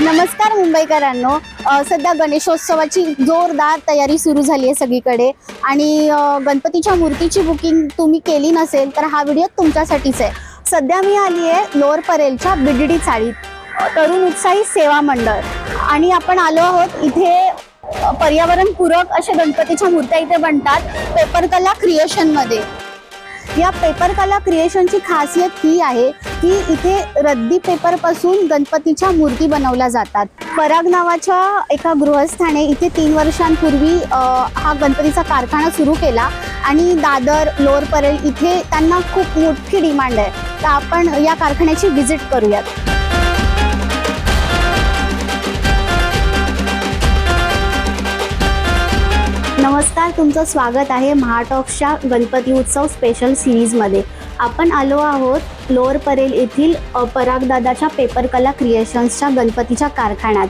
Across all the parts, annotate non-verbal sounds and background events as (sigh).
नमस्कार मुंबईकरांनो. सध्या गणेशोत्सवाची जोरदार तयारी सुरू झाली आहे सगळीकडे. आणि गणपतीच्या मूर्तीची बुकिंग तुम्ही केली नसेल तर हा व्हिडिओ तुमच्यासाठीच आहे. सध्या मी आली आहे लोअर परेलच्या बिडडी चाळीत तरुण उत्साही सेवा मंडळ. आणि आपण आलो आहोत इथे पर्यावरणपूरक अशा गणपतीच्या मूर्त्या इथे बनतात पेपरकला क्रिएशनमध्ये या पेपर कला क्रिएशनची खासियत ही आहे की इथे रद्दी पेपरपासून गणपतीच्या मूर्ती बनवल्या जातात. पराग नावाच्या एका गृहस्थाने इथे तीन वर्षांपूर्वी हा गणपतीचा कारखाना सुरू केला आणि दादर लोअर परेल इथे त्यांना खूप मोठी डिमांड आहे. तर आपण या कारखान्याची व्हिजिट करूयात. नमस्कार तुमचं स्वागत आहे महाटॉक्सच्या गणपती उत्सव स्पेशल सिरीजमध्ये आपण आलो आहोत लोअर परेल येथील परागदादाच्या पेपर कला क्रिएशन्सच्या गणपतीच्या कारखान्यात.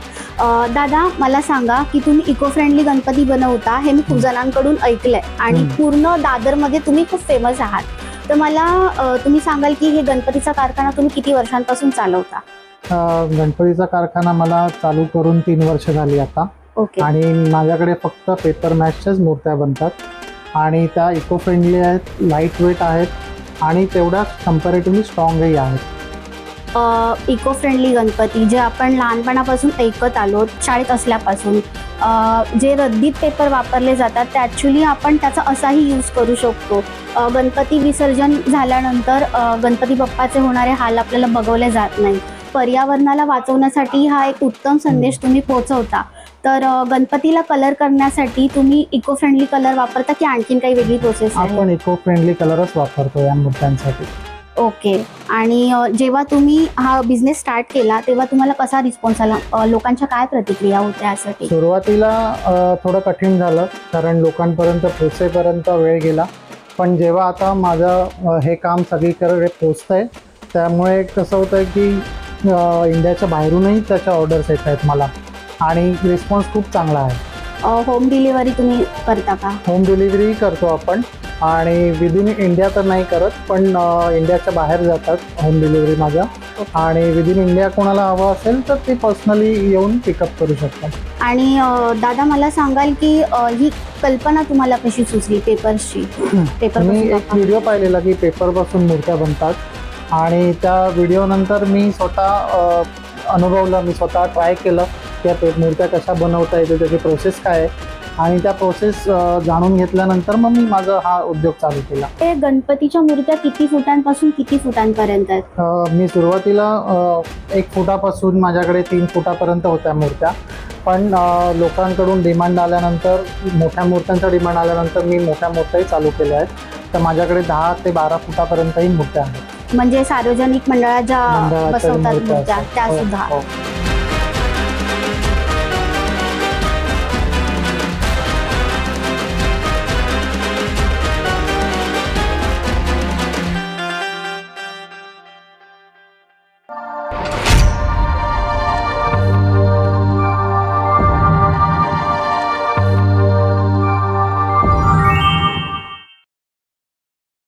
दादा मला सांगा की तुम्ही इको फ्रेंडली गणपती बनवता हे मी खूप जणांकडून ऐकलंय आणि हम्म. पूर्ण दादरमध्ये तुम्ही खूप फेमस आहात. तर मला तुम्ही सांगाल की हे गणपतीचा कारखाना तुम्ही किती वर्षांपासून चालवता? गणपतीचा कारखाना मला चालू करून तीन वर्ष झाली आता. ओके. आणि माझ्याकडे फक्त पेपर मॅचच्याच मूर्त्या बनतात. आणि त्या इको फ्रेंडली आहेत लाइट वेट आहेत आणि तेवढ्याच कम्पॅरेटिव्हली स्ट्रॉंगही आहेत. इको फ्रेंडली गणपती जे आपण लहानपणापासून ऐकत आलो शाळेत असल्यापासून. जे रद्दीत पेपर वापरले जातात ते ॲक्च्युली आपण त्याचा असाही यूज करू शकतो. गणपती विसर्जन झाल्यानंतर गणपती बाप्पाचे होणारे हाल आपल्याला बघवले जात नाही पर्यावरणाला वाचवण्यासाठी हा एक उत्तम संदेश तुम्ही पोहोचवता. तर गणपतीला कलर करण्यासाठी तुम्ही इको फ्रेंडली कलर वापरता की आणखीन काही वेगळी प्रोसेस आपण इको फ्रेंडली कलरच वापरतो या मूर्त्यांसाठी ओके. आणि जेव्हा तुम्ही हा बिझनेस स्टार्ट केला तेव्हा तुम्हाला कसा रिस्पॉन्स आला? लोकांच्या काय प्रतिक्रिया होत्या यासाठी? सुरुवातीला थोडं कठीण झालं कारण लोकांपर्यंत पोचेपर्यंत वेळ गेला. पण जेव्हा आता माझं हे काम सगळीकडे पोचतंय त्यामुळे कसं होतं की इंडियाच्या बाहेरूनही त्याच्या ऑर्डर्स येत आहेत मला. आणि रिस्पॉन्स खूप चांगला आहे. होम डिलिव्हरी तुम्ही करता का? होम डिलिव्हरी करतो आपण. आणि विदिन इंडिया तर नाही करत पण इंडियाच्या बाहेर जातात होम डिलिव्हरी माझ्या. आणि विदिन इंडिया कोणाला हवं असेल तर ते पर्सनली येऊन पिकअप करू शकतात. आणि दादा मला सांगाल की ही कल्पना तुम्हाला कशी सुचली? पेपर्सची पेपर (clears throat) मी एक व्हिडिओ पाहिलेला की पेपरपासून मूर्त्या बनतात. आणि त्या व्हिडिओनंतर मी स्वतः अनुभवलं मी स्वतः ट्राय केलं त्या पे मूर्त्या कशा बनवता येते त्याची प्रोसेस काय आहे. आणि त्या प्रोसेस जाणून घेतल्यानंतर मग मी माझा हा उद्योग चालू केला. ते गणपतीच्या मूर्त्या किती फुटांपासून किती फुटांपर्यंत आहेत? मी सुरुवातीला एक फुटापासून माझ्याकडे तीन फुटापर्यंत होत्या मूर्त्या. पण लोकांकडून डिमांड आल्यानंतर मोठ्या मूर्त्यांचा डिमांड आल्यानंतर मी मोठ्या मूर्त्याही चालू केल्या आहेत. तर माझ्याकडे दहा ते बारा फुटापर्यंतही मूर्त्या आहेत. म्हणजे सार्वजनिक मंडळात ज्या मंडळाच्या बसवतात मूर्त्या. त्या हो, सुद्धा हो.